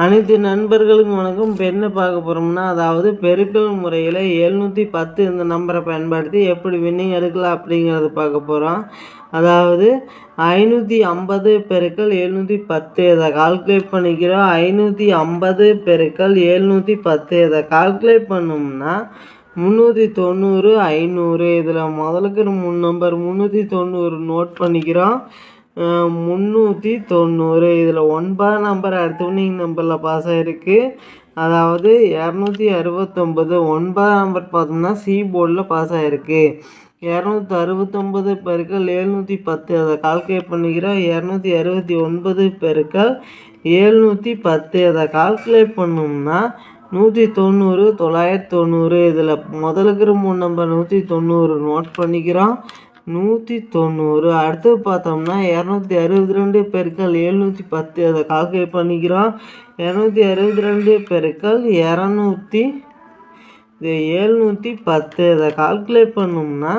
அனைத்து நண்பர்களுக்கும் வணக்கம். இப்போ என்ன பார்க்க போகிறோம்னா அதாவது பெருக்கல் முறையில் எழுநூற்றி பத்து இந்த நம்பரை பயன்படுத்தி எப்படி வின்னிங் எடுக்கலாம் அப்படிங்கிறத பார்க்க போகிறோம் அதாவது ஐநூற்றி ஐம்பது பெருக்கள் எழுநூற்றி பத்து இதை கால்குலேட் பண்ணிக்கிறோம். ஐநூற்றி ஐம்பது பெருக்கள் எழுநூற்றி பத்து இதை கால்குலேட் பண்ணோம்னா முந்நூற்றி தொண்ணூறு ஐநூறு. இதில் முதலுக்கு மூணு நம்பர் முந்நூற்றி தொண்ணூறு நோட் பண்ணிக்கிறோம். முந்நூற்றி தொண்ணூறு. இதில் ஒன்பதாம் நம்பர் அடுத்த நம்பரில் பாஸ் ஆகிருக்கு அதாவது இரநூத்தி அறுபத்தொம்பது ஒன்பதாம் நம்பர் பார்த்தோம்னா சி போர்டில் பாஸ் ஆகிருக்கு இரநூத்தி அறுபத்தொம்பது பெருக்கள் எழுநூற்றி பத்து. அதை கால்குலேட் பண்ணிக்கிறோம் இரநூத்தி அறுபத்தி ஒன்பது பெருக்கள் எழுநூற்றி பத்து. அதை கால்குலேட் பண்ணோம்னா நூற்றி தொண்ணூறு தொள்ளாயிரத்தி தொண்ணூறு. இதில் முதலுக்கு மூணு நம்பர் நூற்றி தொண்ணூறு நோட் பண்ணிக்கிறோம். நூற்றி தொண்ணூறு. அடுத்து பார்த்தோம்னா இரநூத்தி அறுபத்தி ரெண்டு பெருக்கள் எழுநூற்றி பத்து. அதை கால்குலேட் பண்ணிக்கிறோம். இரநூத்தி அறுபத்தி ரெண்டு பெருக்கள் இரநூத்தி இது எழுநூற்றி பத்து. அதை கால்குலேட் பண்ணோம்னா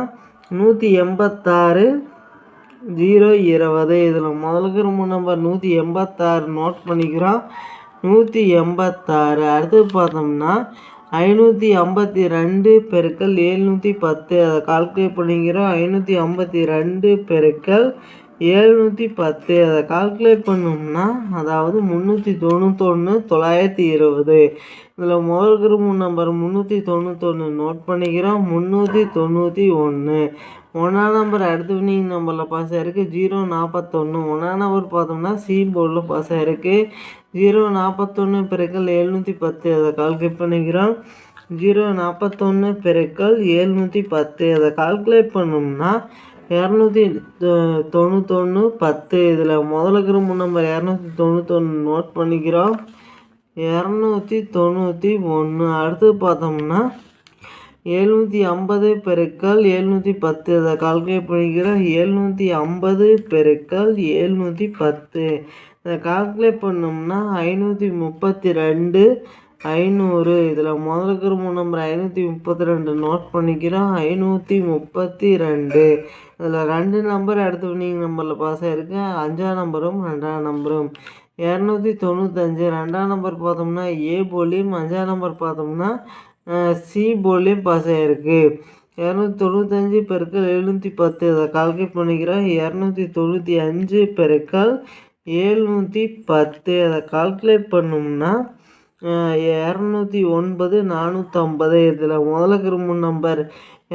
நூற்றி எண்பத்தாறு ஜீரோ இருபது. இதில் முதலுக்கு ரொம்ப நம்பர் நூற்றி எண்பத்தாறு நோட் பண்ணிக்கிறோம். நூற்றி எண்பத்தாறு. அடுத்து பார்த்தோம்னா ஐநூற்றி ஐம்பத்தி ரெண்டு பெருக்கல் ஏழ்நூற்றி பத்து. அதை கால்குலேட் பண்ணிக்கிறோம். ஐநூற்றி ஐம்பத்தி ரெண்டு பெருக்கல் ஏழ்நூற்றி பத்து. அதை கால்குலேட் பண்ணோம்னா அதாவது முந்நூற்றி தொண்ணூத்தொன்று தொள்ளாயிரத்தி இருபது. இதில் முதல் குரூப் நம்பர் முந்நூற்றி தொண்ணூத்தொன்று நோட் பண்ணிக்கிறோம். முந்நூற்றி தொண்ணூற்றி ஒன்று ஒன்றாம் நம்பர் அடுத்த வினிங் நம்பரில் பாஸ் ஆகிருக்கு ஜீரோ நாற்பத்தொன்று ஒன்றாம் நம்பர் பார்த்தோம்னா சி போர்டில் பாஸ் ஆகிருக்கு ஜீரோ நாற்பத்தொன்று பிறக்கல் எழுநூற்றி பத்து. அதை கால்குலேட் பண்ணிக்கிறோம். ஜீரோ நாற்பத்தொன்று பிறக்கல் எழுநூற்றி பத்து. அதை கால்குலேட் பண்ணோம்னா இரநூத்தி தொண்ணூத்தொன்று பத்து. இதில் முதல்ல இருக்கிற நம்பர் இரநூத்தி தொண்ணூத்தொன்று நோட் பண்ணிக்கிறோம். இரநூத்தி தொண்ணூற்றி ஒன்று அடுத்து பார்த்தோம்னா எழுநூற்றி ஐம்பது பெருக்கல் எழுநூற்றி பத்து. அதை கால்குலேட் பண்ணிக்கிறோம். எழுநூற்றி ஐம்பது பெருக்கல் எழுநூற்றி பத்து. இதை கால்குலேட் பண்ணோம்னா ஐநூற்றி முப்பத்தி ரெண்டு ஐநூறு. இதில் முதல் இருக்கிற மூணு நம்பர் ஐநூற்றி முப்பத்தி ரெண்டு நோட் பண்ணிக்கிறோம். ஐநூற்றி முப்பத்தி ரெண்டு. இதில் ரெண்டு நம்பர் அடுத்த வினிங் நம்பரில் பாஸ் ஆகிருக்கு அஞ்சாம் நம்பரும் ரெண்டாம் நம்பரும் இரநூத்தி தொண்ணூத்தஞ்சு ரெண்டாம் நம்பர் பார்த்தோம்னா ஏ போலியும் அஞ்சாம் நம்பர் பார்த்தோம்னா சி போர்ட்லேயும் பாஸ் ஆகிருக்கு இரநூத்தி தொண்ணூத்தஞ்சு பெருக்கள் எழுநூற்றி பத்து. அதை கால்குலேட் பண்ணிக்கிறோம் இரநூத்தி தொண்ணூற்றி அஞ்சு பெருக்கள் ஏழ்நூற்றி பத்து. அதை கால்குலேட் பண்ணோம்னா இரநூத்தி ஒன்பது நானூற்றம்பது இதில் முதல்ல கிரும்பு நம்பர்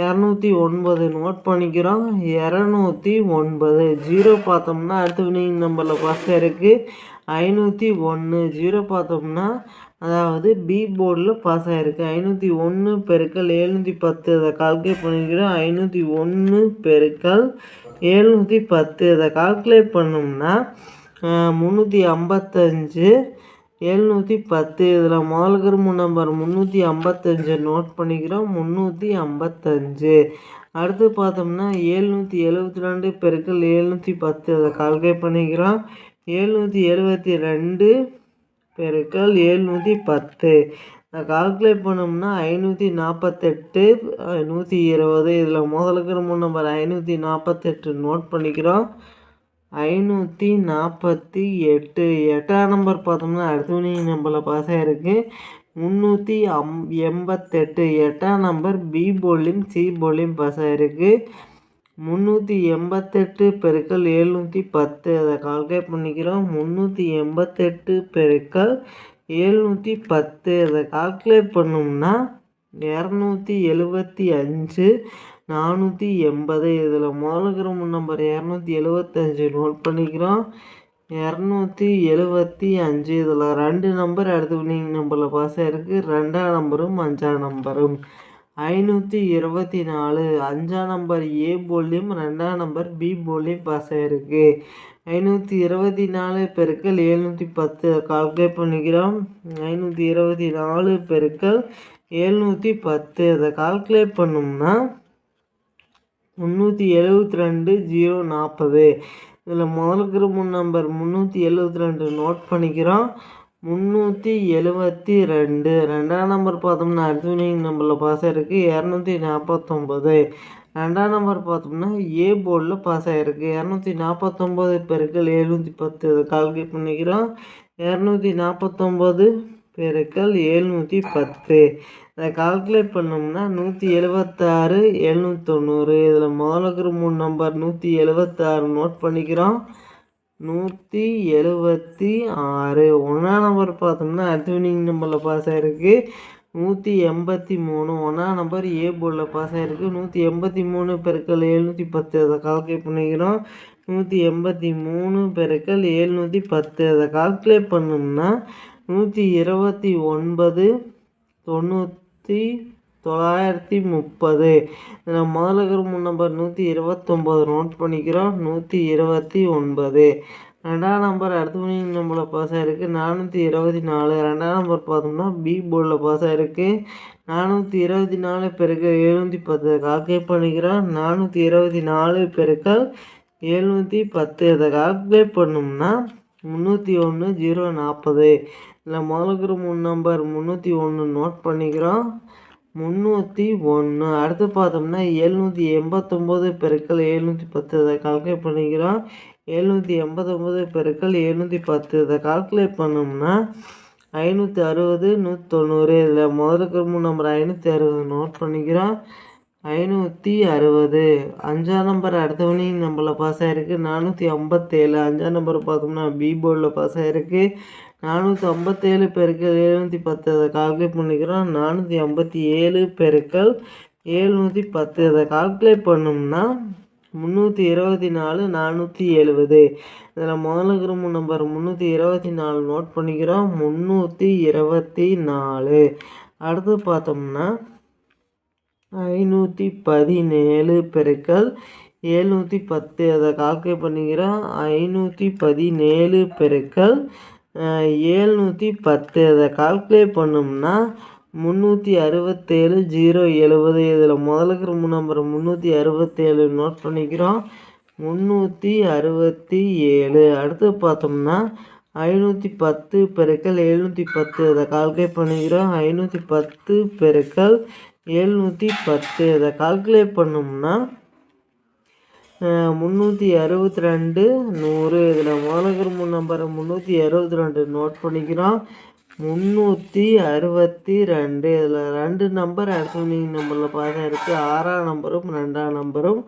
இரநூத்தி ஒன்பது நோட் பண்ணிக்கிறோம். இரநூத்தி ஒன்பது. ஜீரோ பார்த்தோம்னா அடுத்த வினிங் நம்பரில் ஃபஸ்ட் இருக்குது ஐநூற்றி ஒன்று ஜீரோ பார்த்தோம்னா அதாவது பி போர்டில் பாஸ் ஆகிருக்கு ஐநூற்றி ஒன்று பெருக்கல் எழுநூற்றி பத்து அதை கால்குலேட் பண்ணிக்கிறோம். ஐநூற்றி ஒன்று பெருக்கல் எழுநூற்றி பத்து அதை கால்குலேட் பண்ணோம்னா முந்நூற்றி ஐம்பத்தஞ்சு எழுநூற்றி பத்து இதில் முதல் கரும்பு நம்பர் முந்நூற்றி ஐம்பத்தஞ்சு நோட் பண்ணிக்கிறோம். முந்நூற்றி ஐம்பத்தஞ்சு. அடுத்து பார்த்தோம்னா ஏழ்நூற்றி எழுபத்தி ரெண்டு பெருக்கள் எழுநூற்றி பத்து அதை கால்குலேட் பண்ணிக்கிறோம். எழுநூற்றி எழுபத்தி ரெண்டு பெருக்கள் எழுநூற்றி பத்து. நான் கால்குலேட் பண்ணோம்னா ஐநூற்றி நாற்பத்தெட்டு நூற்றி இருபது. இதில் முதலுக்கு நம்பர் ஐநூற்றி நாற்பத்தெட்டு நோட் பண்ணிக்கிறோம். ஐநூற்றி நாற்பத்தி எட்டு. எட்டாம் நம்பர் பார்த்தோம்னா அடுத்த நம்பரில் பாஸ் ஆகிருக்கு முந்நூற்றி அம் எண்பத்தெட்டு. எட்டாம் நம்பர் பி போலியும் சி போலியும் பாஸ் ஆகிருக்கு முந்நூற்றி எண்பத்தெட்டு பெருக்கள் எழுநூற்றி பத்து. அதை கால்குலேட் பண்ணிக்கிறோம். முந்நூற்றி எண்பத்தெட்டு பெருக்கள் எழுநூற்றி பத்து. அதை கால்குலேட் பண்ணோம்னா இரநூத்தி எழுபத்தி அஞ்சு நானூற்றி எண்பது. இதில் முதல்ல நம்பர் இரநூத்தி எழுபத்தஞ்சு நோட் பண்ணிக்கிறோம். இரநூத்தி எழுபத்தி அஞ்சு. இதில் ரெண்டு நம்பர் அடுத்து வினிங் நம்பரில் பாஸ் ஆகிருக்கு ரெண்டாம் நம்பரும் அஞ்சாம் நம்பரும் ஐநூற்றி இருபத்தி நாலு. அஞ்சாம் நம்பர் ஏ போலியும் ரெண்டாம் நம்பர் பி போலியும் பாஸ் ஆகிருக்கு ஐநூற்றி இருபத்தி நாலு பெருக்கள் எழுநூற்றி பத்து. கால்குலேட் பண்ணிக்கிறோம். ஐநூற்றி இருபத்தி நாலு பெருக்கள் எழுநூற்றி பத்து. அதை கால்குலேட் பண்ணோம்னா முந்நூற்றி எழுபத்தி ரெண்டு ஜீரோ நாற்பது. இதில் முதல் குரூப் நம்பர் முந்நூற்றி எழுபத்தி ரெண்டு நோட் பண்ணிக்கிறோம். முந்நூற்றி எழுபத்தி ரெண்டு. ரெண்டாம் நம்பர் பார்த்தோம்னா அர்ஜுனிங் நம்பரில் பாஸ் ஆகிருக்கு இரநூத்தி நாற்பத்தொம்பது. ரெண்டாம் நம்பர் பார்த்தோம்னா ஏ போர்டில் பாஸ் ஆகிருக்கு இரநூத்தி நாற்பத்தொம்போது பெருக்கள் எழுநூற்றி பத்து. இதை கால்குலேட் பண்ணிக்கிறோம். இரநூத்தி நாற்பத்தொம்போது பெருக்கள் எழுநூற்றி பத்து. இதை கால்குலேட் பண்ணோம்னா நூற்றி எழுபத்தாறு எழுநூற்றி தொண்ணூறு இதில் முதலுக்கு மூணு நம்பர் நூற்றி எழுபத்தாறு நோட் பண்ணிக்கிறோம். நூற்றி எழுபத்தி ஆறு. ஒன்றாம் நம்பர் பார்த்தோம்னா அட்வினிங் நம்பரில் பாஸ் ஆகிருக்கு நூற்றி எண்பத்தி மூணு. ஒன்றாம் நம்பர் ஏ போர்டில் பாஸ் ஆகிருக்கு நூற்றி எண்பத்தி மூணு பெருக்கள் எழுநூற்றி பத்து. அதை கால்குலேட் பண்ணிக்கிறோம். நூற்றி எண்பத்தி மூணு பெருக்கள் எழுநூற்றி பத்து. அதை கால்குலேட் பண்ணோம்னா நூற்றி இருபத்தி ஒன்பது தொண்ணூற்றி தொள்ளாயிரத்தி முப்பது. இதில் முதல்ல இருக்கிற நம்பர் நூற்றி இருபத்தொம்போது நோட் பண்ணிக்கிறோம். நூற்றி இருபத்தி ஒன்பது. ரெண்டாம் நம்பர் அடுத்த மணி நம்பரில் பாஸ் ஆகிருக்கு நானூற்றி இருபத்தி நாலு. ரெண்டாம் நம்பர் பார்த்தோம்னா பி போர்டில் பாஸ் ஆகிருக்கு நானூற்றி இருபத்தி நாலு பெருக்கள் எழுநூற்றி பத்து. கால்குலேட் பண்ணிக்கிறோம். நானூற்றி இருபத்தி நாலு பெருக்கள் எழுநூற்றி பத்து. இதை கால்குலேட் பண்ணோம்னா முந்நூற்றி ஒன்று ஜீரோ நாற்பது. இதில் முதலுக்கு மூணு நம்பர் முந்நூற்றி ஒன்று நோட் பண்ணிக்கிறோம். முந்நூற்றி ஒன்று அடுத்து பார்த்தோம்னா எழுநூற்றி எண்பத்தொம்போது பெருக்கள் எழுநூற்றி பத்து. இதை கால்குலேட் பண்ணிக்கிறோம். எழுநூற்றி எண்பத்தொம்போது பெருக்கள் எழுநூற்றி பத்து. இதை கால்குலேட் பண்ணோம்னா ஐநூற்றி அறுபது நூற்றி தொண்ணூறு இதில் முதலுக்கு மூணு நம்பர் ஐநூற்றி அறுபது நோட் பண்ணிக்கிறோம். ஐநூற்றி அறுபது. அஞ்சாம் நம்பர் அடுத்தவனையும் நம்பரில் பாஸ் ஆகிருக்கு நானூற்றி ஐம்பத்தேழு. அஞ்சாம் நம்பர் பார்த்தோம்னா பி போர்டில் பாஸ் ஆகிருக்கு நானூற்றி ஐம்பத்தேழு பெருக்கள் எழுநூற்றி பத்து அதை கால்குலேட் பண்ணிக்கிறோம். நானூற்றி ஐம்பத்தி ஏழு பெருக்கள் எழுநூற்றி பத்து அதை கால்குலேட் பண்ணோம்னா முந்நூற்றி இருபத்தி நாலு நானூற்றி எழுபது. இதில் முதல்ல மூணு நம்பர் முந்நூற்றி இருபத்தி நாலு நோட் பண்ணிக்கிறோம். முந்நூற்றி இருபத்தி நாலு. அடுத்து பார்த்தோம்னா ஐநூற்றி பதினேழு பெருக்கள் எழுநூற்றி பத்து அதை கால்குலேட் பண்ணிக்கிறோம். ஐநூற்றி பதினேழு பெருக்கள் ஏழ்நூற்றி பத்து. அதை கால்குலேட் பண்ணோம்னா முந்நூற்றி அறுபத்தேழு ஜீரோ எழுபது. இதில் முதலுக்கு ரொம்ப நம்பர் முந்நூற்றி அறுபத்தேழு நோட் பண்ணிக்கிறோம். முந்நூற்றி அறுபத்தி ஏழு அடுத்து பார்த்தோம்னா ஐநூற்றி பத்து பெருக்கள் எழுநூற்றி பத்து. அதை கால்குலேட் பண்ணிக்கிறோம். ஐநூற்றி பத்து பெருக்கள் எழுநூற்றி பத்து. அதை கால்குலேட் பண்ணோம்னா முந்நூற்றி அறுபத்தி ரெண்டு நூறு. இதில் மாநகர் முன் நம்பரை முந்நூற்றி அறுபத்தி ரெண்டு நோட் பண்ணிக்கிறோம். முந்நூற்றி அறுபத்தி ரெண்டு. இதில் ரெண்டு நம்பர் அடுத்தவனிங் நம்பரில் பார்த்தா இருக்குது ஆறாம் நம்பரும் ரெண்டாம் நம்பரும்.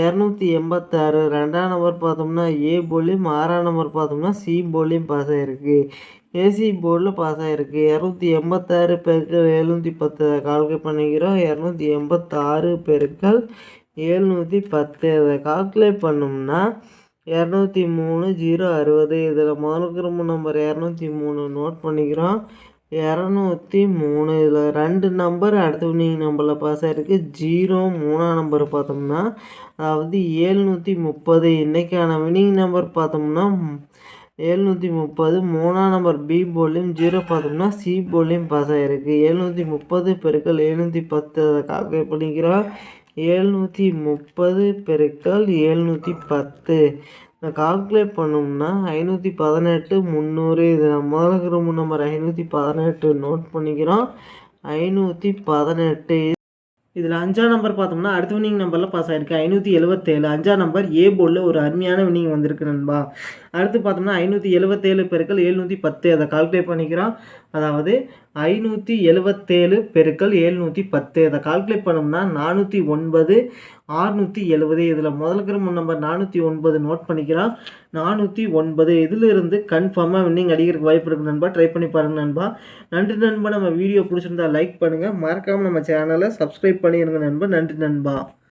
இரநூத்தி எண்பத்தாறு. ரெண்டாம் நம்பர் பார்த்தோம்னா ஏ போலியும் ஆறாம் நம்பர் பார்த்தோம்னா சி போலியும் பாஸ் ஆகிருக்கு ஏசி போர்டில் பாஸ் ஆகிருக்கு இரநூத்தி எண்பத்தாறு பெருக்கள் எழுநூற்றி பத்து. கால்குலேட் பண்ணிக்கிறோம். இரநூத்தி எண்பத்தாறு பெருக்கள் எழுநூற்றி பத்து. அதை கால்குலேட் பண்ணோம்னா இரநூத்தி மூணு ஜீரோ அறுபது. இதில் முதலுக்கு நம்பர் இரநூத்தி மூணு நோட் பண்ணிக்கிறோம். இரநூத்தி மூணு. இதில் ரெண்டு நம்பர் அடுத்த வினிங் நம்பரில் பாஸ் ஆகிருக்கு ஜீரோ மூணாம் நம்பர் பார்த்தோம்னா அதாவது ஏழ்நூற்றி முப்பது. இன்றைக்கான வினிங் நம்பர் பார்த்தோம்னா எழுநூற்றி முப்பது. மூணாம் நம்பர் பி போலியும் ஜீரோ பார்த்தோம்னா சி போலியும் பாஸ் ஆகிருக்கு ஏழ்நூற்றி முப்பது பெருக்கள் எழுநூற்றி பத்து. அதை கால்குலேட் பண்ணிக்கிறோம். எழுநூற்றி முப்பது பெருக்கள் எழுநூற்றி பத்து. நான் கால்குலேட் பண்ணோம்னா ஐநூற்றி பதினெட்டு முந்நூறு. இது முதல்ல நம்பர் ஐநூற்றி பதினெட்டு நோட் பண்ணிக்கிறோம். ஐநூற்றி பதினெட்டு. இதில் அஞ்சாம் நம்பர் பார்த்தோம்னா அடுத்த வினிங் நம்பரில் பாஸ் ஆகிருக்கு ஐநூற்றி எழுபத்தேழு அஞ்சாம் நம்பர் ஏ போர்டில் ஒரு அருமையான வினிங் வந்திருக்கு நண்பா. அடுத்து பார்த்தோம்னா ஐநூற்றி எழுபத்தேழு பெருக்கள் எழுநூற்றி பத்து. அதை கால்குலேட் பண்ணிக்கிறோம். அதாவது ஐநூற்றி எழுபத்தேழு பெருக்கள் ஏழ்நூற்றி பத்து. அதை கால்குலேட் பண்ணோம்னா நானூற்றி ஒன்பது ஆறுநூற்றி எழுபது இதில் முதல் கிரம நம்பர் நானூற்றி ஒன்பது நோட் பண்ணிக்கிறோம். நானூற்றி ஒன்பது. இதிலிருந்து கன்ஃபார்மாக வின்னிங் அடிக்கிறதுக்கு வாய்ப்பு இருக்குது நண்பா. ட்ரை பண்ணி பாருங்கள் நண்பா. நன்றி நண்பா. நம்ம வீடியோ பிடிச்சிருந்தா லைக் பண்ணுங்கள் மறக்காமல் நம்ம சேனலை சப்ஸ்கிரைப் பண்ணிடுங்க நண்பா. நன்றி நண்பா.